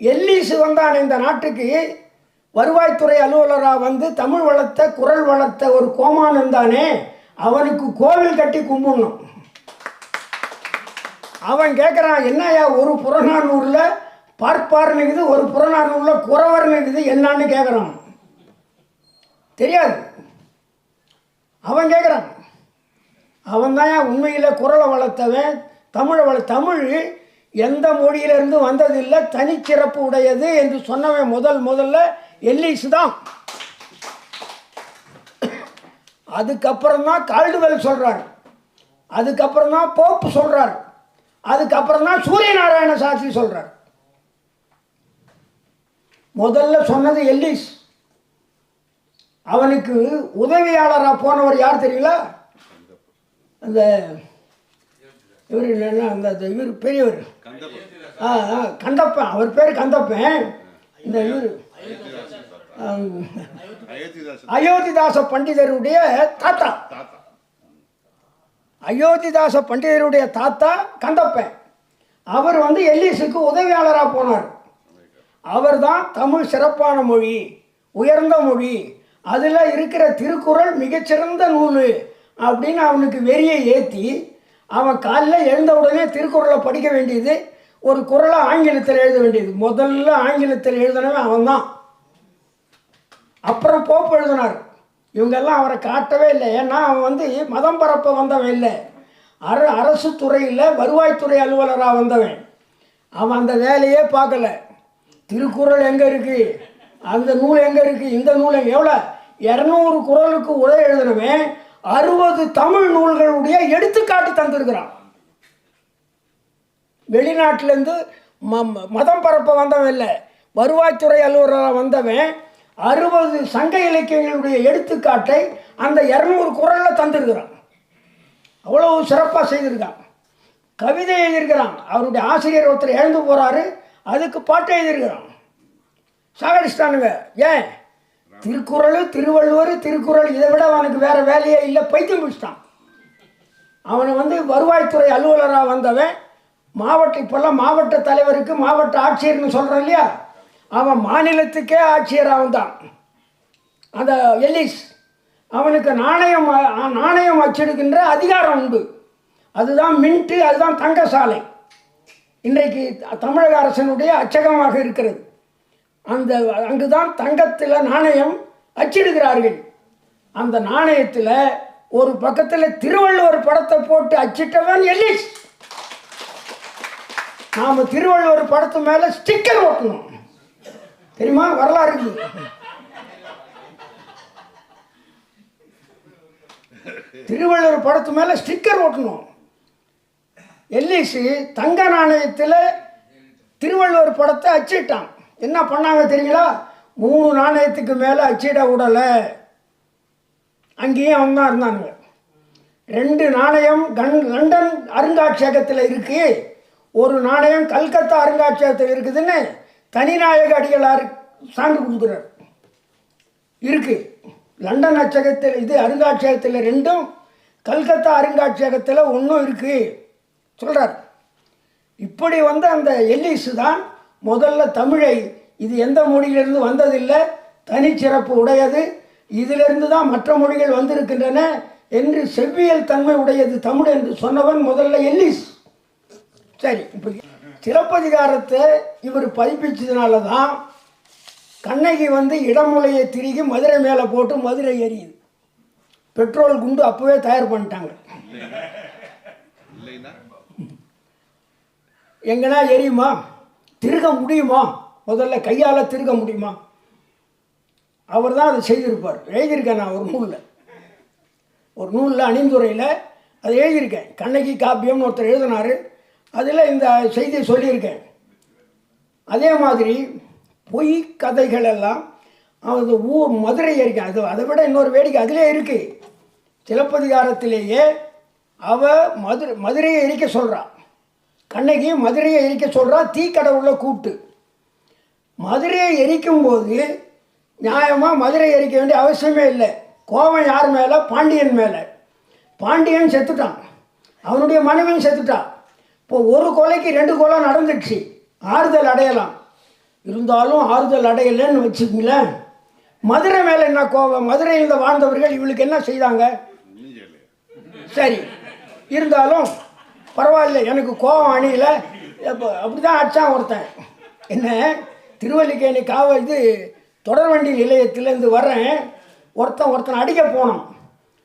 எல்லி வந்தான் இந்த நாட்டுக்கு. வருவாய்த்துறை அலுவலராக வந்து தமிழ் வளர்த்த குரல் வளர்த்த ஒரு கோமான் இருந்தானே அவனுக்கு கோவில் கட்டி கும்பிடணும். அவன் கேட்குறான் என்னையா ஒரு புறநானூரில் பார்ப்பார்னு இருக்குது ஒரு புறநானூரில் குறவர்னுக்குது இருக்குது என்னன்னு கேட்குறான் தெரியாது. அவன் கேட்குறான் அவன் தான் உண்மையில் குரலை வளர்த்தவன் தமிழை வள தமிழ் எந்த மொழியிலிருந்து வந்ததில்லை தனிச்சிறப்பு உடையது என்று சொன்னவன் முதல் முதல்ல எல்லிஸ் தான். அதுக்கப்புறம் தான் கால்டுவெல் சொல்கிறார் அதுக்கப்புறம் தான் போப்பு சொல்கிறார் அதுக்கப்புறம் தான் சூரியநாராயண சாஸ்திரி சொல்கிறார் முதல்ல சொன்னது எல்லிஸ். அவனுக்கு உதவியாளராக போனவர் யார் தெரியல அந்த இவர் என்ன அந்த இவர் பெரியவர். கந்தப்பன். அவர் பேர் கந்தப்பன். இந்த இவர். அயோத்திதாச பண்டிதருடைய தாத்தா. தாத்தா. அயோத்திதாச பண்டிதருடைய தாத்தா கந்தப்பன். அவர் வந்து எல்லிஸுக்கு உதவியாளராக போனார். அவர் தான் தமிழ் சிறப்பான மொழி உயர்ந்த மொழி அதில் இருக்கிற திருக்குறள் மிகச்சிறந்த நூல் அப்படின்னு அவனுக்கு வெறியை ஏற்றி அவன் காலைல எழுந்த உடனே திருக்குறளை படிக்க வேண்டியது ஒரு குரலை ஆங்கிலத்தில் எழுத வேண்டியது. முதல்ல ஆங்கிலத்தில் எழுதினவன் அவன்தான். அப்புறம் போப்பு எழுதினார். இவங்கெல்லாம் அவரை காட்டவே இல்லை. ஏன்னா அவன் வந்து மதம் பரப்ப வந்தவன் இல்லை. அர அரசு துறையில் வருவாய்த்துறை அலுவலராக வந்தவன். அவன் அந்த வேலையே பார்க்கல. திருக்குறள் எங்கே இருக்குது அந்த நூல் எங்கே இருக்குது இந்த நூல் எங்கே? எவ்வளோ இரநூறு குறளுக்கு உரை எழுதினவன். அறுபது தமிழ் நூல்களுடைய எடுத்துக்காட்டு தந்திருக்கிறான். வெளிநாட்டிலேருந்து ம ம- மதம் பரப்ப வந்தவன் இல்லை. வருவாய்த்துறை அலுவலராக வந்தவன் அறுபது சங்க இலக்கியங்களுடைய எடுத்துக்காட்டை அந்த இரநூறு குரலில் தந்திருக்கிறான். அவ்வளவு சிறப்பாக செய்திருக்கான். கவிதை எழுதியிருக்கிறான். அவருடைய ஆசிரியர் ஒருத்தர் எழுந்து போகிறாரு அதுக்கு பாட்டு எழுதியிருக்கிறான். சாகடிச்சிட்டானுங்க. ஏன்? திருக்குறள் திருவள்ளுவர் திருக்குறள் இதை விட அவனுக்கு வேறு வேலையே இல்லை. பைத்தியம் பிடிச்சிட்டான். அவனை வந்து வருவாய்த்துறை அலுவலராக வந்தவன். மாவட்ட இப்போல்லாம் மாவட்ட தலைவருக்கு மாவட்ட ஆட்சியர்னு சொல்கிறான் இல்லையா? அவன் மாநிலத்துக்கே ஆட்சியராக வந்தான். தான் அந்த எல்லிஸ் அவனுக்கு நாணயம் நாணயம் அச்சிடுகின்ற அதிகாரம் உண்டு அதுதான் மின்ட்டு அதுதான் தங்கசாலை. இன்றைக்கு தமிழக அரசனுடைய அச்சகமாக இருக்கிறது. அந்த அங்குதான் தங்கத்தில் நாணயம் அச்சிடுகிறார்கள். அந்த நாணயத்தில் ஒரு பக்கத்தில் திருவள்ளுவர் படத்தை போட்டு அச்சிட்டவன் எல்லிஸ் நாம் திருவள்ளுவர் படத்து மேலே ஸ்டிக்கர் ஓட்டணும் தெரியுமா? வரலாறு இருக்குது திருவள்ளுவர் படத்து மேலே ஸ்டிக்கர் ஓட்டணும் எல்லிசு தங்க நாணயத்தில் திருவள்ளுவர் படத்தை அச்சிட்டான். என்ன பண்ணாங்க தெரியுங்களா? மூணு நாணயத்துக்கு மேலே அச்சிட விடலை அங்கேயும் அவங்க தான் இருந்தாங்க ரெண்டு நாணயம் கண் லண்டன் அருங்காட்சியகத்தில் இருக்கு. ஒரு நாணயம் கல்கத்தா அருங்காட்சியகத்தில் இருக்குதுன்னு தனிநாயக அடிகளார் சான்று கொடுக்குறார். இருக்கு. லண்டன் அச்சகத்தில் இது அருங்காட்சியகத்தில் ரெண்டும் கல்கத்தா அருங்காட்சியகத்தில் ஒன்றும் இருக்கு. சொல்கிறார் இப்படி வந்து அந்த எல்லிஸு தான் முதல்ல தமிழை இது எந்த மொழியிலிருந்து வந்ததில்லை தனிச்சிறப்பு உடையது. இதிலிருந்து தான் மற்ற மொழிகள் வந்திருக்கின்றன என்று செவ்வியல் தன்மை உடையது தமிழ் என்று சொன்னவன் முதல்ல எல்லிஸ். சரி இப்போ சிலப்பதிகாரத்தை இவர் பதிப்பிச்சதுனால தான் கண்ணகி வந்து இடமுலையை திருகி மதுரை மேலே போட்டு மதுரை எரியுது பெட்ரோல் குண்டு அப்போவே தயார் பண்ணிட்டாங்க. எங்கன்னா எரியுமா? திருக முடியுமா? முதல்ல கையால் திருக முடியுமா? அவர் தான் அதை செய்திருப்பார். எழுதியிருக்கேன் நான் ஒரு நூலில். ஒரு நூலில் அணிந்துரையில் அதை எழுதியிருக்கேன். கண்ணகி காப்பியம்னு ஒருத்தர் எழுதினார். அதில் இந்த செய்தியை சொல்லியிருக்கேன். அதே மாதிரி பொய் கதைகள் எல்லாம் அது ஊர் மதுரை எரிக்கை அது அதை விட இன்னொரு வேடிக்கை அதிலே இருக்குது சிலப்பதிகாரத்திலேயே அவ மதுரை மதுரையை எரிக்க சொல்கிறான் கண்ணகி மதுரையை எரிக்க சொல்கிறா தீக்கடவுளை கூப்பிட்டு. மதுரையை எரிக்கும்போது நியாயமாக மதுரை எரிக்க வேண்டிய அவசியமே இல்லை. கோபம் யார் மேலே? பாண்டியன் மேலே. பாண்டியன் செத்துட்டான். அவனுடைய மனைவியும் செத்துட்டான். இப்போ ஒரு கொலைக்கு ரெண்டு கொலை நடந்துடுச்சு. ஆறுதல் அடையலாம். இருந்தாலும் ஆறுதல் அடையலைன்னு வச்சுக்கங்களேன். மதுரை மேலே என்ன கோபம் மதுரையில் வாழ்ந்தவர்கள் இவளுக்கு என்ன செய்தாங்க? சரி. இருந்தாலும் பரவாயில்ல எனக்கு கோபம் அணியில். அப்படி தான் அடிச்சான் ஒருத்தன். என்ன திருவல்லிக்கேணி காவல் இது தொடர்வண்டி நிலையத்திலேருந்து வர்றேன். ஒருத்தன் ஒருத்தன் அடிக்க போனோம்.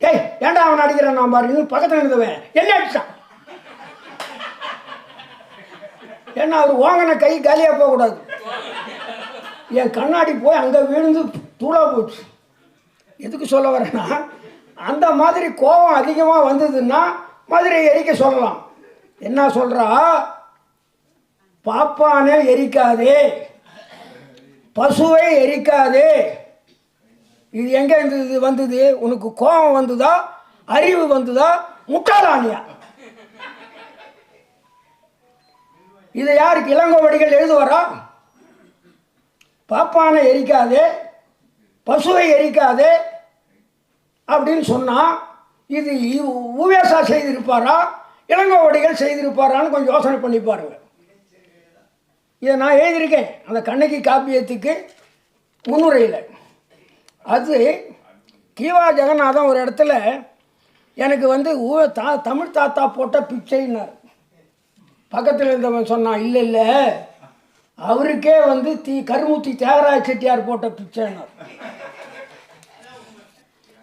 ஏய் ஏண்டா அவன் அடிக்கிறான் நான் பாரு இன்னும் பக்கத்தில் இருந்தவன் என்ன அடிச்சான் ஏன்னா அவர் வாங்கின கை காலியாக போகக்கூடாது. என் கண்ணாடி போய் அங்கே விழுந்து தூளாக போச்சு. எதுக்கு சொல்ல வரேன்னா அந்த மாதிரி கோபம் அதிகமாக வந்ததுன்னா மதுரை எரிக்க சொல்லலாம். என்ன சொல்கிறா பாப்பானே எரிக்காதே. பசுவை எரிக்காதே. இது எங்கே இருந்தது வந்தது? உனக்கு கோபம் வந்ததா? அறிவு வந்ததா? முட்டாளானியா? இதை யாருக்கு இளங்கோவடிகள் எழுதுவாரா? பாப்பானை எரிக்காதே. பசுவை எரிக்காதே. அப்படின்னு சொன்னால் இது உவேசா செய்திருப்பாரா? இளங்கோவடிகள் செய்திருப்பாரான்னு கொஞ்சம் யோசனை பண்ணி பாருங்க. இதை நான் எழுதியிருக்கேன். அந்த கண்ணகி காப்பியத்துக்கு முன்னுரையில். அது கீவா ஜெகநாதன் ஒரு இடத்துல எனக்கு வந்து ஊ தா தமிழ் தாத்தா போட்ட பிச்சைன்னார். பக்கத்தில் இருந்தவன் சொன்னான் இல்லை இல்லை அவருக்கே வந்து தீ கருமுத்தி தியாகராஜ செட்டியார் போட்ட பிச்சைன்னார்.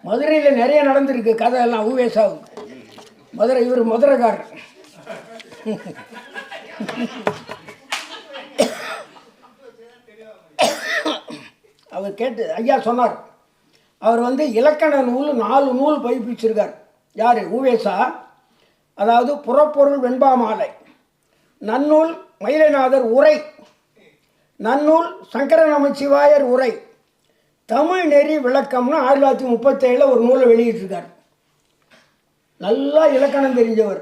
மதுரையில் நிறைய நடந்திருக்கு. கதை எல்லாம் ஊவேசாவுக்கு. மதுரை இவர் மதுரைக்காரர். அவர் கேட்டு ஐயா சொன்னார் அவர் வந்து இலக்கண நூல் நாலு நூல் பயிப்பிச்சிருக்கார் யார்? ஊவேசா அதாவது புறப்பொருள் வெண்பா மாலை நன்னூல் மயிலநாதர் உரை. நன்னூல் சங்கர நமச்சிவாயர் உரை. தமிழ் நெறி விளக்கம்னு ஆயிரத்தி தொள்ளாயிரத்தி முப்பத்தேழில் ஒரு நூலை வெளியிட்டிருக்கார். நல்லா இலக்கணம் தெரிஞ்சவர்.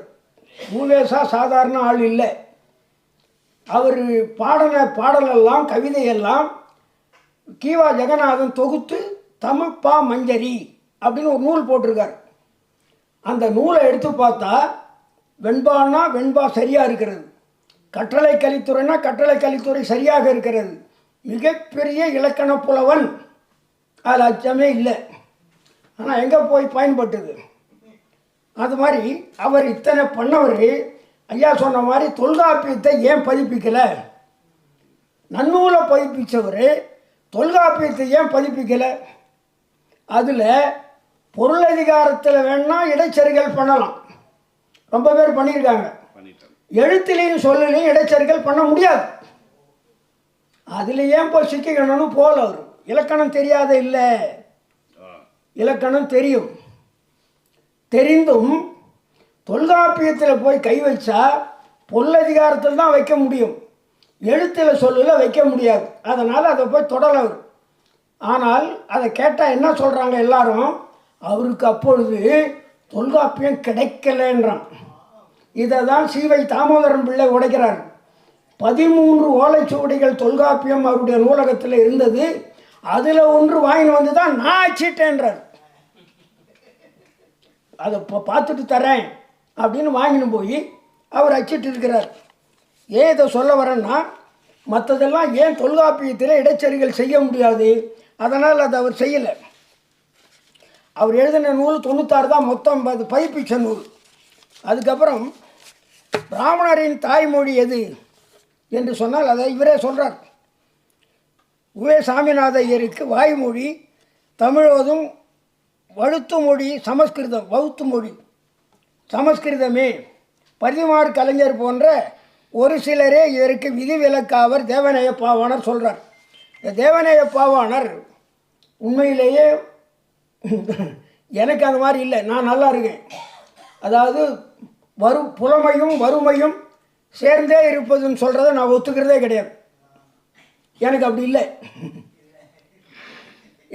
மூவேசா சாதாரண ஆள் இல்லை. அவர் பாடின பாடலெல்லாம் கவிதையெல்லாம் கீவா ஜெகநாதன் தொகுத்து தமிழ்ப்பா மஞ்சரி அப்படின்னு ஒரு நூல் போட்டிருக்கார். அந்த நூலை எடுத்து பார்த்தா வெண்பான்னா வெண்பா சரியாக இருக்கிறது. கட்டளை கலித்துறைனா கட்டளை கலித்துறை சரியாக இருக்கிறது. மிகப்பெரிய இலக்கண புலவன். அதில் அச்சமே இல்லை. ஆனால் எங்கே போய் பயன்பட்டது? அது மாதிரி அவர் இத்தனை பண்ணவர் ஐயா சொன்ன மாதிரி தொல்காப்பியத்தை ஏன் பதிப்பிக்கலை? நன்னூலை பதிப்பித்தவர் தொல்காப்பியத்தை ஏன் பதிப்பிக்கலை? அதில் பொருளதிகாரத்தில் வேணால் இடைச்செருகல் பண்ணலாம். ரொம்ப பேர் பண்ணியிருக்காங்க. எழுத்துலையும் சொல்லலையும் இடைச்செருகல் பண்ண முடியாது. அதில் ஏன் போய் சிக்கிக்கணும்னு போல அவர்? இலக்கணம் தெரியாத இல்லை. இலக்கணம் தெரியும். தெரிந்தும் தொல்காப்பியத்தில் போய் கை வச்சா பொருளதிகாரத்தில் தான் வைக்க முடியும். எழுத்தில் சொல்லல வைக்க முடியாது. அதனால் அதை போய் தொடரவர். ஆனால் அதை கேட்டால் என்ன சொல்கிறாங்க எல்லாரும்? அவருக்கு அப்பொழுது தொல்காப்பியம் கிடைக்கலன்றான். இதை தான் சீவை தாமோதரன் பிள்ளை உடைக்கிறார். பதிமூன்று ஓலைச்சுவடிகள் தொல்காப்பியம் அவருடைய நூலகத்தில் இருந்தது. அதில் ஒன்று வாங்கின்னு வந்து தான் நான் அச்சிட்டேன்றார். அதை இப்போ பார்த்துட்டு தரேன் அப்படின்னு வாங்கின்னு போய் அவர் அச்சிட்டு இருக்கிறார். ஏன் இதை சொல்ல வரேன்னா மற்றதெல்லாம் ஏன் தொல்காப்பியத்தில் இடைச்சரிகள் செய்ய முடியாது? அதனால் அதை அவர் செய்யலை. அவர் எழுதின நூல் தொண்ணூத்தாறு தான் மொத்தம் அது பதிப்பிச்ச நூல். அதுக்கப்புறம் பிராமணரின் தாய்மொழி எது என்று சொன்னால் அதை இவரே சொல்கிறார் உவே சாமிநாத ஐயருக்கு வாய்மொழி தமிழோதும் வழுத்து மொழி சமஸ்கிருதம் வௌத்து மொழி. சமஸ்கிருதமே பதிமார் கலைஞர் போன்ற ஒரு சிலரே இதற்கு விதிவிலக்காவர் தேவநேய பாவாணர் சொல்கிறார் இந்த தேவநேய பாவாணர் உண்மையிலேயே எனக்கு அந்த மாதிரி இல்லை நான் நல்லா இருக்கேன். அதாவது வரு புலமையும் வறுமையும் சேர்ந்தே இருப்பதுன்னு சொல்கிறத நான் ஒத்துக்கிறதே கிடையாது. எனக்கு அப்படி இல்லை.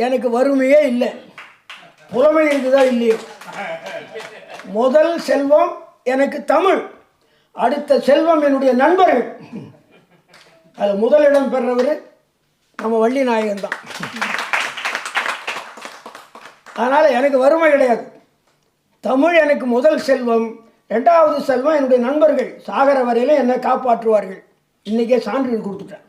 எனக்கு வறுமையே இல்லை. புலமை இருக்குதா இல்லையோ? முதல் செல்வம் எனக்கு தமிழ். அடுத்த செல்வம் என்னுடைய நண்பர்கள். அது முதலிடம் பெறவர் நம்ம வள்ளி நாயகன் தான். அதனால் எனக்கு வறுமை கிடையாது. தமிழ் எனக்கு முதல் செல்வம். ரெண்டாவது செல்வம் என்னுடைய நண்பர்கள். சாகர வரையிலும் என்னை காப்பாற்றுவார்கள். இன்றைக்கே சான்றிதழ் கொடுத்துட்டேன்.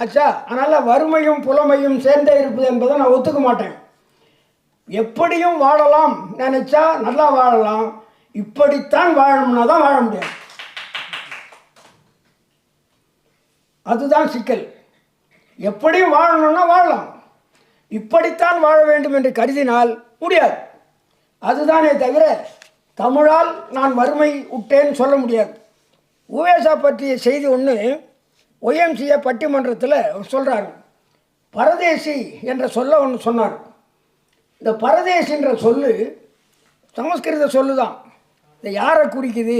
ஆச்சா அதனால் வறுமையும் புலமையும் சேர்ந்தே இருப்பது என்பதை நான் ஒத்துக்க மாட்டேன். எப்படியும் வாழலாம். நினைச்சா நல்லா வாழலாம். இப்படித்தான் வாழணும்னா தான் வாழ முடியும். அதுதான் சிக்கல். எப்படியும் வாழணும்னா வாழலாம். இப்படித்தான் வாழ வேண்டும் என்று கருதினால் முடியாது. அதுதானே தவிர தமிழால் நான் வறுமை விட்டேன்னு சொல்ல முடியாது. உவேசா பற்றிய செய்தி ஒன்று ஒய்எம்சிஏ பட்டிமன்றத்தில் சொல்கிறாரு பரதேசி என்ற சொல்ல ஒன்று சொன்னார். இந்த பரதேசின்ற சொல்லு சமஸ்கிருத சொல்லு தான் இந்த யாரை குறிக்குது?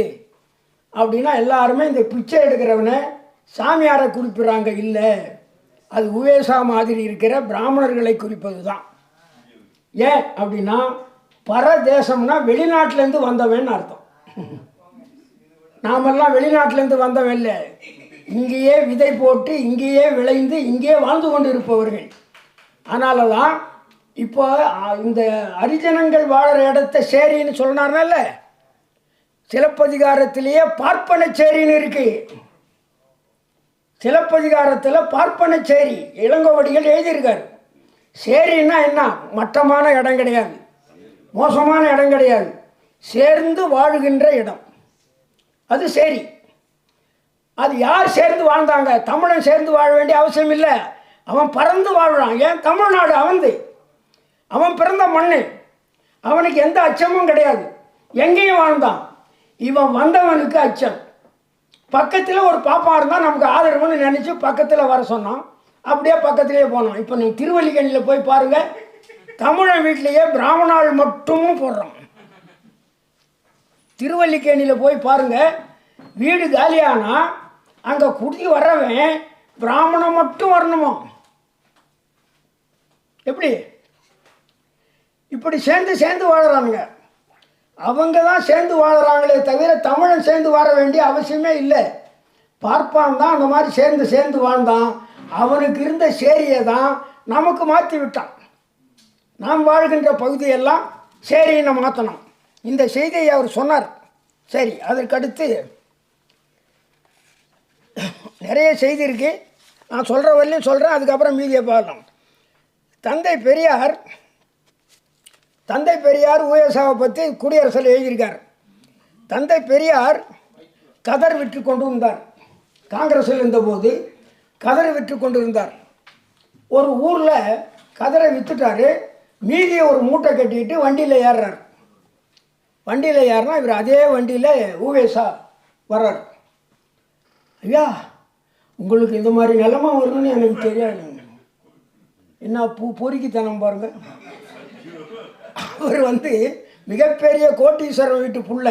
அப்படின்னா எல்லாருமே இந்த பிச்சை எடுக்கிறவனை சாமியாரை குறிப்பிட்றாங்க இல்லை. அது உவேசா மாதிரி இருக்கிற பிராமணர்களை குறிப்பது தான் ஏன் அப்படின்னா பரதேசம்னா வெளிநாட்டிலேருந்து வந்தவன் அர்த்தம். நாமெல்லாம் வெளிநாட்டிலேருந்து வந்தவன் இல்லை. இங்கேயே விதை போட்டு இங்கேயே விளைந்து இங்கேயே வாழ்ந்து கொண்டு இருப்பவர்கள் அதனால தான் இப்போ இந்த அரிஜனங்கள் வாழற இடத்த சேரின்னு சொன்னார்னால சிலப்பதிகாரத்திலேயே பார்ப்பன சேரின்னு இருக்கு. சிலப்பதிகாரத்தில் பார்ப்பன சேரி இளங்கோவடிகள் எழுதியிருக்காரு. சேரின்னா என்ன? மட்டமான இடம் கிடையாது. மோசமான இடம் கிடையாது. சேர்ந்து வாழுகின்ற இடம். அது சேரி. அது யார் சேர்ந்து வாழ்ந்தாங்க? தமிழன் சேர்ந்து வாழ வேண்டிய அவசியம் இல்லை. அவன் பறந்து வாழ்கிறான் ஏன்? தமிழ்நாடு அவந்து அவன் பிறந்த மண்ணு. அவனுக்கு எந்த அச்சமும் கிடையாது. எங்கேயும் வாழ்ந்தான். இவன் வந்தவனுக்கு அச்சம். பக்கத்தில் ஒரு பாப்பா இருந்தால் நமக்கு ஆதரவுன்னு நினச்சி பக்கத்தில் வர சொன்னான். அப்படியே பக்கத்திலேயே போனோம் இப்போ நீங்கள் திருவல்லிக்கணியில் போய் பாருங்கள் தமிழன் வீட்லேயே பிராமணாள் மட்டும் போடுறான். திருவல்லிக்கேணியில் போய் பாருங்கள் வீடு காலியானா அங்கே குடி வர்றவன் பிராமணம் மட்டும் வரணுமா? எப்படி? இப்படி சேர்ந்து சேர்ந்து வாழுறானுங்க. அவங்க தான் சேர்ந்து வாழறாங்களே தவிர தமிழன் சேர்ந்து வாழ வேண்டிய அவசியமே இல்லை. பார்ப்பான் தான் அந்த மாதிரி சேர்ந்து சேர்ந்து வாழ்ந்தான். அவனுக்கு இருந்த சேரியை தான் நமக்கு மாற்றி விட்டான். நாம் வாழ்கின்ற பகுதியெல்லாம் சேரியினை மாற்றணும் இந்த செய்தியை அவர் சொன்னார். சரி அதற்கடுத்து நிறைய செய்தி இருக்கு. நான் சொல்கிற வரலையும் சொல்கிறேன் அதுக்கப்புறம் மீதியை பார்க்கலாம். தந்தை பெரியார் தந்தை பெரியார் உயசாவை பற்றி குடியரசில் எழுதியிருக்கார். தந்தை பெரியார் கதர் விற்று கொண்டு இருந்தார் காங்கிரஸில் இருந்தபோது கதரை விற்று கொண்டு இருந்தார் ஒரு ஊரில் கதரை விற்றுட்டாரு மீதியை ஒரு மூட்டை கட்டிக்கிட்டு வண்டியில் ஏறுறார். வண்டியில் ஏறினா இவர் அதே வண்டியில் ஊவேசா வர்றார். ஐயா உங்களுக்கு இந்த மாதிரி நிலமா வரும்னு எனக்கு தெரியாது. என்ன பூ பொறுக்கித்தனம் பாருங்கள் அவர் வந்து மிகப்பெரிய கோட்டீஸ்வரர் வீட்டு புள்ள.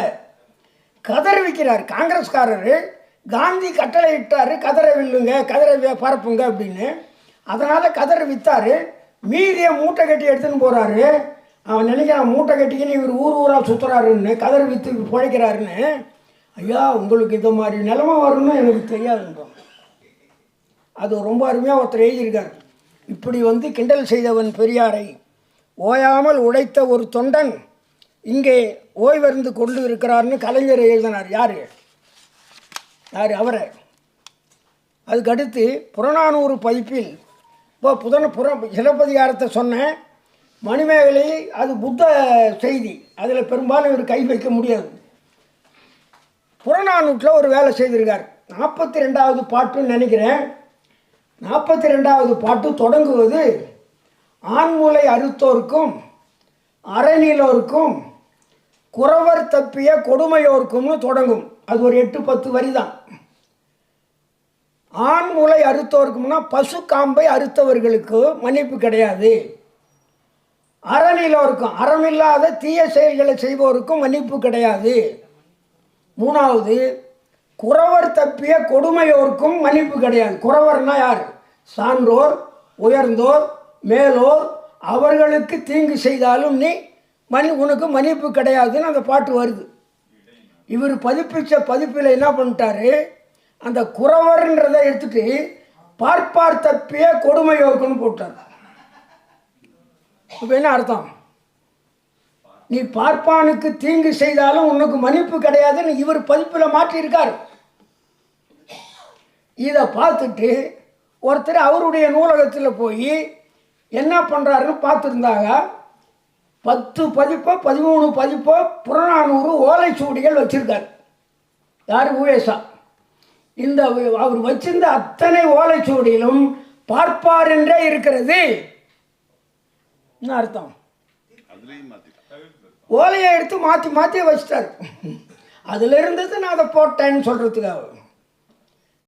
கதரை விற்கிறார் காங்கிரஸ்காரர் காந்தி கட்டளை இட்டார் கதரை வில்லுங்க கதரை பரப்புங்க அப்படின்னு. அதனால் கதரை விற்றாரு மீதியை மூட்டை கட்டி எடுத்துன்னு போகிறாரு அவன் நினைக்கிறான் மூட்டை கட்டிக்கின்னு இவர் ஊர் ஊராக சுற்றுறாருன்னு கதர் விற்று பிழைக்கிறாருன்னு. ஐயா உங்களுக்கு இந்த மாதிரி நிலமை வரும்னு எனக்கு தெரியாதுன்றோம். அது ரொம்ப அருமையாக ஒருத்தர் எழுதியிருக்கார். இப்படி வந்து கிண்டல் செய்தவன் பெரியாரை ஓயாமல் உழைத்த ஒரு தொண்டன் இங்கே ஓய்வருந்து கொண்டு இருக்கிறார்னு கலைஞர் எழுதினார். யார்? யார்? அவரை. அதுக்கடுத்து புறநானூறு பதிப்பில் இப்போ புதன புற சிலப்பதிகாரத்தை சொன்னேன் மணிமேகலை அது புத்த செய்தி. அதில் பெரும்பாலும் இவர் கை வைக்க முடியாது. புறநானூற்றில் ஒரு வேலை செய்திருக்கார். நாற்பத்தி ரெண்டாவது பாட்டுன்னு நினைக்கிறேன். நாற்பத்தி ரெண்டாவது பாட்டு தொடங்குவது ஆண்மூலை அறுத்தோர்க்கும் அறநிலோர்க்கும் குறவர் தப்பிய கொடுமையோர்க்கும்னு தொடங்கும். அது ஒரு எட்டு பத்து வரி தான் ஆண்மூலை அறுத்தோர்க்கும்னா பசு காம்பை அறுத்தவர்களுக்கு மன்னிப்பு கிடையாது. அறநிலோருக்கும் அறமில்லாத தீய செயல்களை செய்வோருக்கும் மன்னிப்பு கிடையாது. மூணாவது குறவர் தப்பிய கொடுமையோருக்கும் மன்னிப்பு கிடையாது. குறவர்னா யார்? சான்றோர் உயர்ந்தோர் மேலோர் அவர்களுக்கு தீங்கு செய்தாலும் நீ மணி உனக்கு மன்னிப்பு கிடையாதுன்னு அந்த பாட்டு வருது. இவர் பதிப்பிச்ச பதிப்பில் என்ன பண்ணிட்டாரு? அந்த குறவர்ன்றதை எடுத்துட்டு பார்ப்பார் தப்பிய கொடுமையோருக்குன்னு போட்டார். இப்போ என்ன அர்த்தம்? நீ பார்ப்பானுக்கு தீங்கு செய்தாலும் உனக்கு மன்னிப்பு கிடையாதுன்னு இவர் பதிப்பில் மாற்றியிருக்கார். இதை பார்த்துட்டு ஒருத்தர் அவருடைய நூலகத்தில் போய் என்ன பண்ணுறாருன்னு பார்த்துருந்தாங்க. பத்து பதிப்போ பதிமூணு பதிப்போ புறநானூறு ஓலைச்சுவடிகள் வச்சுருக்கார். யார்? உவேசா. இந்த அவர் வச்சிருந்த அத்தனை ஓலைச்சுவடியிலும் பார்ப்பார் என்றே இருக்கிறது. என்ன அர்த்தம்? ஓலையை எடுத்து மாற்றி மாற்றி வச்சிட்டார். அதில் இருந்தது நான் அதை போட்டேன்னு சொல்கிறதுக்காக